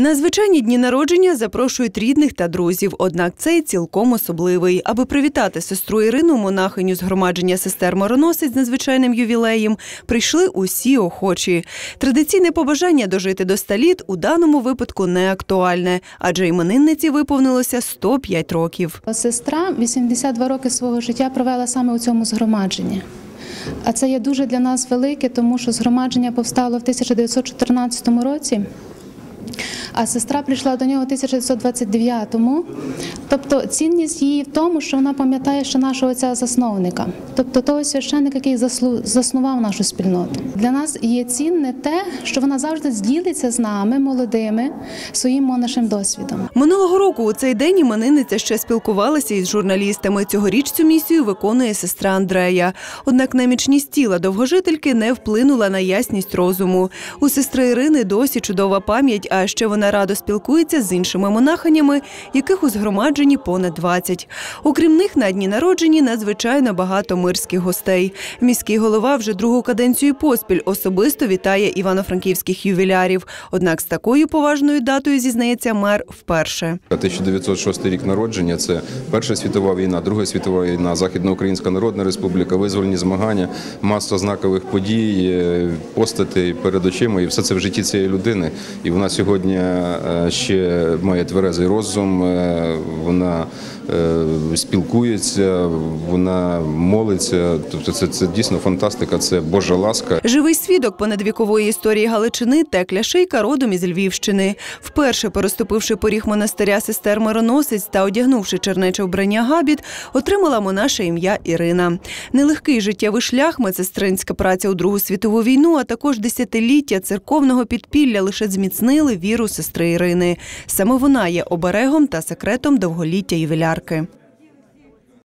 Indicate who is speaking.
Speaker 1: На звичайні дні народження запрошують рідних та друзів. Однак цей цілком особливий. Аби привітати сестру Ірину, монахиню згромадження сестер Мороносець з надзвичайним ювілеєм, прийшли усі охочі. Традиційне побажання дожити до 100 літ у даному випадку не актуальне, адже іменинниці виповнилося 105 років.
Speaker 2: Сестра 82 роки свого життя провела саме у цьому згромадженні. А це є дуже для нас велике, тому що згромадження повстало в 1914 році. А сестра прийшла до нього у 1929-му. Тобто цінність її в тому, що вона пам'ятає ще нашого отця засновника, тобто того священника, який заснував нашу спільноту. Для нас є цінне те, що вона завжди зділиться з нами, молодими, своїм монашим досвідом.
Speaker 1: Минулого року у цей день іменинниця ще спілкувалася із журналістами. Цьогоріч цю місію виконує сестра Андрея. Однак немічність тіла довгожительки не вплинула на ясність розуму. У сестри Ірини досі чудова пам'ять, а ще вона радо спілкується з іншими монахинями, яких у згромадженні понад 20. Окрім них, на дні народжені надзвичайно багато мирських гостей. Міський голова вже другу каденцію поспіль особисто вітає івано-франківських ювілярів. Однак з такою поважною датою зізнається мер вперше.
Speaker 3: 1906 рік народження це Перша світова війна, Друга світова війна, Західноукраїнська Народна Республіка, визвольні змагання, маса знакових подій, е, постатей перед очима, і все це в житті цієї людини. І вона сьогодні е, ще має тверезий розум, е, вона е, спілкується, вона молиться. Тобто, це, це дійсно фантастика, це Божа ласка.
Speaker 1: Живий свідок понадвікової історії Галичини Текля Шийка родом із Львівщини. Вперше переступивши поріг монастиря сестер Мироносець та одягнувши чернече вбрання габіт, отримала монаше ім'я Ірина. Нелегкий життєвий шлях, медсестринська праця у Другу світову війну, а також десятиліття церковного підпілля лише зміцнили віру сестри Ірини. Саме вона є оберегом та секретом довголіття ювілярки.